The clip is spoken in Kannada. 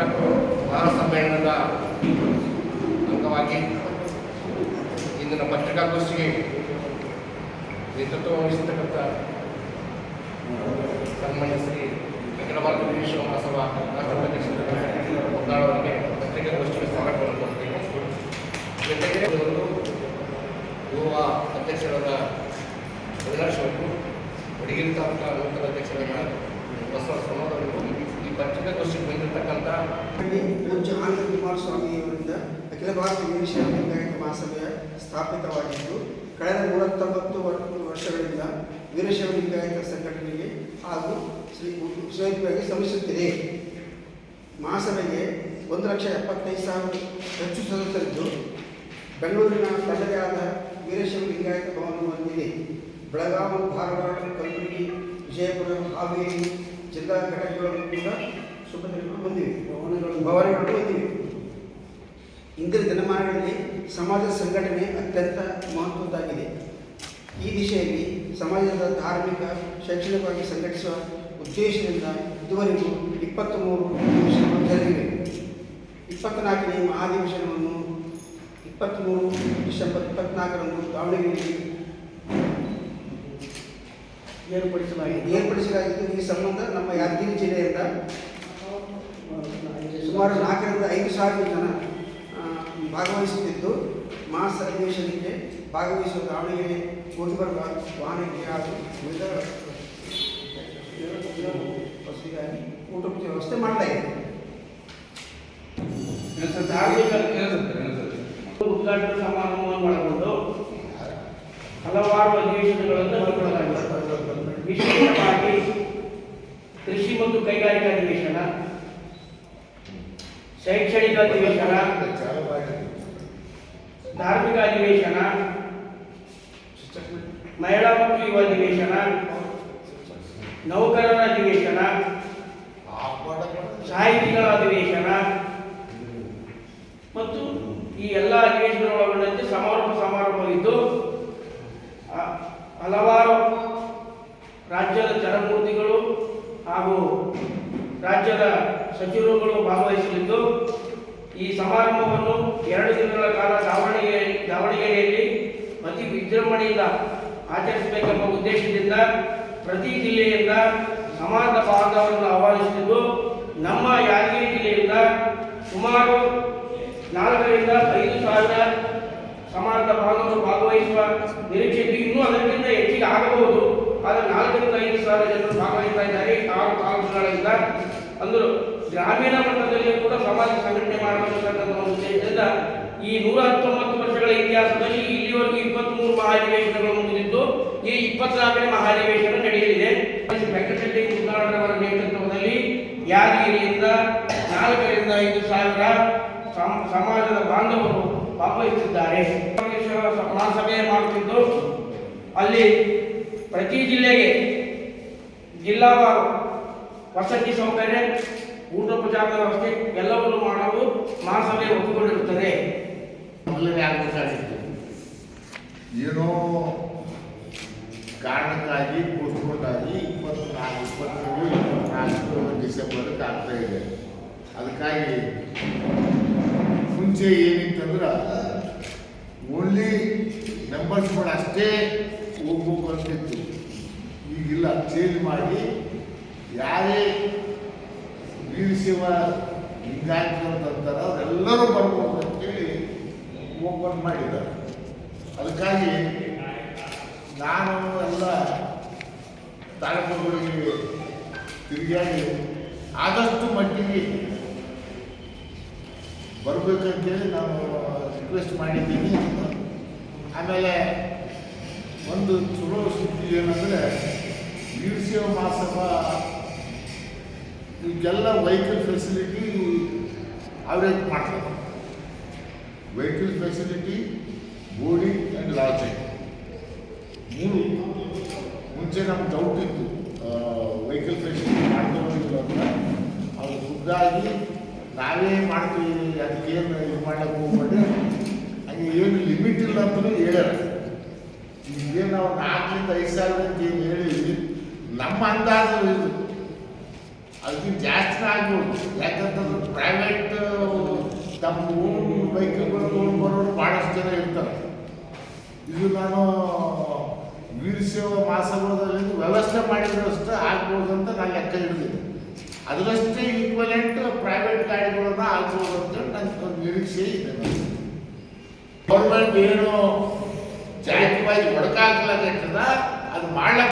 ಇಪ್ಪತ್ನಾಲ್ಕು ಮಹಾಸಮ್ಮೇಳನದ ಅಂಗವಾಗಿ ಇಂದಿನ ಪತ್ರಿಕಾಗೋಷ್ಠಿಗೆ ನೇತೃತ್ವ ವಹಿಸತಕ್ಕಂಥ ಸನ್ಮಾನ್ಯ ಶ್ರೀ ಅಖಿಲ ಭಾರತ ವಿಶ್ವ ಮಹಾಸಭಾ ಅವರಿಗೆ ಪತ್ರಿಕಾಗೋಷ್ಠಿಗೆ ಸ್ವಾಗತವನ್ನು ಕೊಡ್ತೀನಿ ಜೊತೆಗೆ ಒಂದು ಗೋವಾ ಅಧ್ಯಕ್ಷರಾದ ಅವಿನಾಶ್ ಅವರು ವಡಗಿರಿ ತಾಲೂಕಾ ನೂತನ ಅಧ್ಯಕ್ಷರಾದ ಬಸವ ಅವರು ಈ ಪತ್ರಿಕಾಗೋಷ್ಠಿಗೆ ಬಂದಿರತಕ್ಕಂಥ ಪೂಜ್ಯ ಆನಂದ ಕುಮಾರಸ್ವಾಮಿ ಅವರಿಂದ ಅಖಿಲ ಭಾರತ ವೀರಶೈವ ಲಿಂಗಾಯತ ಮಹಾಸಭೆಯ ಸ್ಥಾಪಿತವಾಗಿದ್ದು, ಕಳೆದ ಮೂವತ್ತೊಂಬತ್ತು ವರ್- ವರ್ಷಗಳಿಂದ ವೀರಶೈವ ಲಿಂಗಾಯತ ಸಂಘಟನೆಗೆ ಹಾಗೂ ಶ್ರೀ ಸುಯೋಗ್ಯವಾಗಿ ಶ್ರಮಿಸುತ್ತಿದೆ. ಮಹಾಸಭೆಗೆ ಒಂದು ಲಕ್ಷ ಎಪ್ಪತ್ತೈದು ಸಾವಿರ ಹೆಚ್ಚು ಸದಸ್ಯರಿದ್ದು, ಬೆಂಗಳೂರಿನ ತನ್ನದೇ ಆದ ವೀರಶೈವ ಲಿಂಗಾಯತ ಭವನ ಹೊಂದಿದೆ. ಬೆಳಗಾವಿ ಧಾರವಾಡ, ಕಲಬುರಗಿ, ವಿಜಯಪುರ, ಹಾವೇರಿ ಜಿಲ್ಲಾ ಘಟಕಗಳನ್ನು ಕೂಡ ಸುಭದ್ರಗಳು ಬಂದಿವೆ. ಭವನಗಳು ಭವನಗಳು ಬಂದಿವೆ ಇಂದಿನ ದಿನಮಾನಗಳಲ್ಲಿ ಸಮಾಜ ಸಂಘಟನೆ ಅತ್ಯಂತ ಮಹತ್ವದ್ದಾಗಿದೆ. ಈ ದಿಶೆಯಲ್ಲಿ ಸಮಾಜದ ಧಾರ್ಮಿಕ, ಶೈಕ್ಷಣಿಕವಾಗಿ ಸಂಘಟಿಸುವ ಉದ್ದೇಶದಿಂದ ಇದುವರೆಗೂ ಇಪ್ಪತ್ತ್ಮೂರು ಅಧಿವೇಶನಗಳು ಜರುಗಿವೆ. ಇಪ್ಪತ್ತ್ನಾಲ್ಕನೇ ಮಹಾಧಿವೇಶನವನ್ನು ಇಪ್ಪತ್ತ್ಮೂರು ಡಿಸೆಂಬರ್ ಇಪ್ಪತ್ನಾಲ್ಕರಂದು ದಾವಣಗೆರೆಯಲ್ಲಿ ಏರ್ಪಡಿಸಲಾಗಿದೆ. ಏರ್ಪಡಿಸಲಾಗಿದ್ದು ಈ ಸಂಬಂಧ ನಮ್ಮ ಯಾದಗಿರಿ ಜಿಲ್ಲೆಯಿಂದ ಸುಮಾರು ನಾಲ್ಕರಿಂದ ಐದು ಸಾವಿರ ಜನ ಭಾಗವಹಿಸುತ್ತಿದ್ದು. ಮಾಸ್ ಅಧಿವೇಶನಕ್ಕೆ ಭಾಗವಹಿಸುವ ದಾವಣಗೆರೆ ಬರುವ ವಾಹನಕ್ಕೆ ಹಾಗೂ ವಿವಿಧ ಬಸ್ಸಿಗಾಗಿ ಊಟದ ವ್ಯವಸ್ಥೆ ಮಾಡ್ತಾ ಇದೆ ಉದ್ಘಾಟನಾ ಸಮಾರಂಭವನ್ನು ಒಳಗೊಂಡು ಹಲವಾರು ಅಧಿವೇಶನಗಳನ್ನು ಹಮ್ಮಿಕೊಳ್ಳಲಾಗಿದೆ. ವಿಶೇಷವಾಗಿ ಕೃಷಿ ಮತ್ತು ಕೈಗಾರಿಕಾ ಅಧಿವೇಶನ ಶೈಕ್ಷಣಿಕ ಅಧಿವೇಶನ, ಧಾರ್ಮಿಕ ಅಧಿವೇಶನ, ಮಹಿಳಾ ಮತ್ತು ಯುವ ಅಧಿವೇಶನ, ನೌಕರರ ಅಧಿವೇಶನ, ಸಾಹಿತಿಗಳ ಅಧಿವೇಶನ ಮತ್ತು ಈ ಎಲ್ಲ ಅಧಿವೇಶನ ಒಳಗೊಂಡಂತೆ ಸಮಾರೋಪ ಸಮಾರಂಭವಿದ್ದು ಹಲವಾರು ರಾಜ್ಯದ ಜನಮೂರ್ತಿಗಳು ಹಾಗೂ ರಾಜ್ಯದ ಸಚಿವರುಗಳು ಭಾಗವಹಿಸಲಿದ್ದು, ಈ ಸಮಾರಂಭವನ್ನು ಎರಡು ದಿನಗಳ ಕಾಲ ದಾವಣಗೆರೆ, ದಾವಣಗೆರೆಯಲ್ಲಿ ಅತಿ ವಿಜೃಂಭಣೆಯಿಂದ ಆಚರಿಸಬೇಕೆಂಬ ಉದ್ದೇಶದಿಂದ ಪ್ರತಿ ಜಿಲ್ಲೆಯಿಂದ ಸಮಾಜದ ಭಾಗವನ್ನು ಆಹ್ವಾನಿಸುತ್ತಿದ್ದು, ನಮ್ಮ ಯಾದಗಿರಿ ಜಿಲ್ಲೆಯಿಂದ ಸುಮಾರು ನಾಲ್ಕರಿಂದ ಐದು ಸಾವಿರ ಸಮಾಜದ ಭಾಗವನ್ನು ಭಾಗವಹಿಸುವ ನಿರೀಕ್ಷೆ ಇನ್ನೂ ಅದಕ್ಕಿಂತ ಹೆಚ್ಚಿಗೆ ಆಗಬಹುದು. ಆದರೆ ನಾಲ್ಕರಿಂದ ಐದು ಸಾವಿರ ಜನರು ಭಾಗವಹಿಸ್ತಾ ಇದ್ದಾರೆ. ಆರು ತಾಲೂಕುಗಳಿಂದ ಅಂದರು. ಗ್ರಾಮೀಣ ಮಟ್ಟದಲ್ಲಿಯೂ ಕೂಡ ಸಮಾಜ ಸಂಘಟನೆ ಮಾಡಬೇಕಂತ ಒಂದು ಉದ್ದೇಶದಿಂದ ಈ ನೂರ ಹತ್ತೊಂಬತ್ತು ವರ್ಷಗಳ ಇತಿಹಾಸದಲ್ಲಿ ಇಲ್ಲಿವರೆಗೂ ಇಪ್ಪತ್ತ್ಮೂರು ಮಹಾಧಿವೇಶನಗಳು ಮುಂದಿದ್ದು ಈ ಇಪ್ಪತ್ನಾಲ್ಕನೇ ಮಹಾಧಿವೇಶನ ನಡೆಯಲಿದೆ. ವೆಂಕಟರೆಡ್ಡಿ ಮುದ್ದಾಳರವರ ನೇತೃತ್ವದಲ್ಲಿ ಯಾದಗಿರಿಯಿಂದ ನಾಲ್ಕರಿಂದ ಐದು ಸಾವಿರ ಸಮ- ಸಮಾಜದ ಬಾಂಧವರು ಭಾಗವಹಿಸಿದ್ದಾರೆ ಮಹಾಸಭೆ ಮಾಡುತ್ತಿದ್ದು, ಅಲ್ಲಿ ಪ್ರತಿ ಜಿಲ್ಲೆಗೆ ಜಿಲ್ಲಾವಾರು ವಸತಿ ಸೌಕರ್ಯ ಊಟೋಪಚಾರದ ವ್ಯವಸ್ಥೆ ಎಲ್ಲವನ್ನು ಮಾಡಲು ಮಹಾಸಭೆ ಒಪ್ಪಿಕೊಂಡಿರುತ್ತದೆ ಏನೋ ಕಾರಣಕ್ಕಾಗಿ ಪೋಸ್ಟ್ಪೋನ್ ಆಗಿ ಇಪ್ಪತ್ನಾಲ್ಕು, ಇಪ್ಪತ್ತೇಳು, ಇಪ್ಪತ್ನಾಲ್ಕು ಡಿಸೆಂಬರ್ಗೆ ಆಗ್ತಾ ಇದೆ. ಅದಕ್ಕಾಗಿ ಮುಂಚೆ ಏನಿತ್ತಂದ್ರೆ ಓನ್ಲಿ ಮೆಂಬರ್ಸ್ಗಳು ಅಷ್ಟೇ ಹೋಗ್ಬೇಕು ಅಂತಿತ್ತು. ಈಗಿಲ್ಲ ಚೇಂಜ್ ಮಾಡಿ ಯಾರೇ ವೀರಶೈವ ಲಿಂಗಾಯತರು ಅಂತಾರ ಅವರೆಲ್ಲರೂ ಬರ್ಬೋದು ಅಂತೇಳಿ ಓಪನ್ ಮಾಡಿದ್ದಾರೆ. ಅದಕ್ಕಾಗಿ ನಾನು ಎಲ್ಲ ತಾಲೂಕುಗಳಿಗೆ ತಿರುಗಾಡಿ ಆದಷ್ಟು ಮಟ್ಟಿಗೆ ಬರಬೇಕಂತೇಳಿ ನಾನು ರಿಕ್ವೆಸ್ಟ್ ಮಾಡಿದ್ದೀನಿ. ಆಮೇಲೆ ಒಂದು ಚಲೋ ಸುದ್ದಿ ಏನಂದರೆ ವೀರಶೈವ ಮಹಾಸಭಾ ಈಗೆಲ್ಲ ವೆಹಿಕಲ್ ಫೆಸಿಲಿಟಿ ಅವ್ರೇಜ್ ಮಾಡ್ತಾರೆ. Vehicle facility boarding and lodging ಮೂರು. ಮುಂಚೆ ನಮ್ಗೆ ಡೌಟ್ ಇತ್ತು. ವೆಹಿಕಲ್ ಫೆಸಿಲಿಟಿ ಮಾಡ್ಕೊಂಡಿದ್ರು ಅಂತ. ಅದು ಖುದ್ದಾಗಿ ನಾವೇ ಮಾಡ್ತೀವಿ ಅದಕ್ಕೇನು ಇದು ಮಾಡಕ್ಕೆ ಹೋಗ್ಬಿಟ್ಟು ಹಂಗೆ ಏನು ಲಿಮಿಟ್ ಇಲ್ಲ ಅಂತಲೂ ಹೇಳ್ಯಾರ ಈಗೇನು ನಾವು ನಾಲ್ಕರಿಂದ ಐದು ಸಾವಿರ ಅಂತ ಏನು ಹೇಳಿದ್ವಿ? ನಮ್ಮ ಅಂದಾಜು ಇದು. ಅದಕ್ಕಿಂತ ಜಾಸ್ತಿ ಆಗ್ಬೋದು. ಯಾಕಂತಂದ್ರೆ ಪ್ರೈವೇಟ್ ತಮ್ಮ ಓನ್ ಬೈಕ್ಗಳು ತೊಗೊಂಡು ಬರೋರು ಭಾಳಷ್ಟು ಜನ ಇರ್ತಾರೆ. ಇದು ನಾನು ವೀರಶೈವ ಮಹಾಸಭಾದಲ್ಲಿ ವ್ಯವಸ್ಥೆ ಮಾಡಿದ್ರಷ್ಟೇ ಆಗ್ಬೋದು ಅಂತ ನಾನು ಲೆಕ್ಕ ಹಿಡಿದಿದ್ದೆ ಅದರಷ್ಟೇ ಈಕ್ವಲೆಂಟ್ ಪ್ರೈವೇಟ್ ಗಾಡಿಗಳನ್ನ ಆಗ್ಬೋದು ಅಂತೇಳಿ ಒಂದು ನಿರೀಕ್ಷೆ ಇದೆ ಗೌರ್ಮೆಂಟ್ ಏನು ಜಾತಿವಾದಿ ಹೊಡಕಾಗ್ಲಾಗತ್ತದ ಅದು ಮಾಡ್ಲಕ್ಕ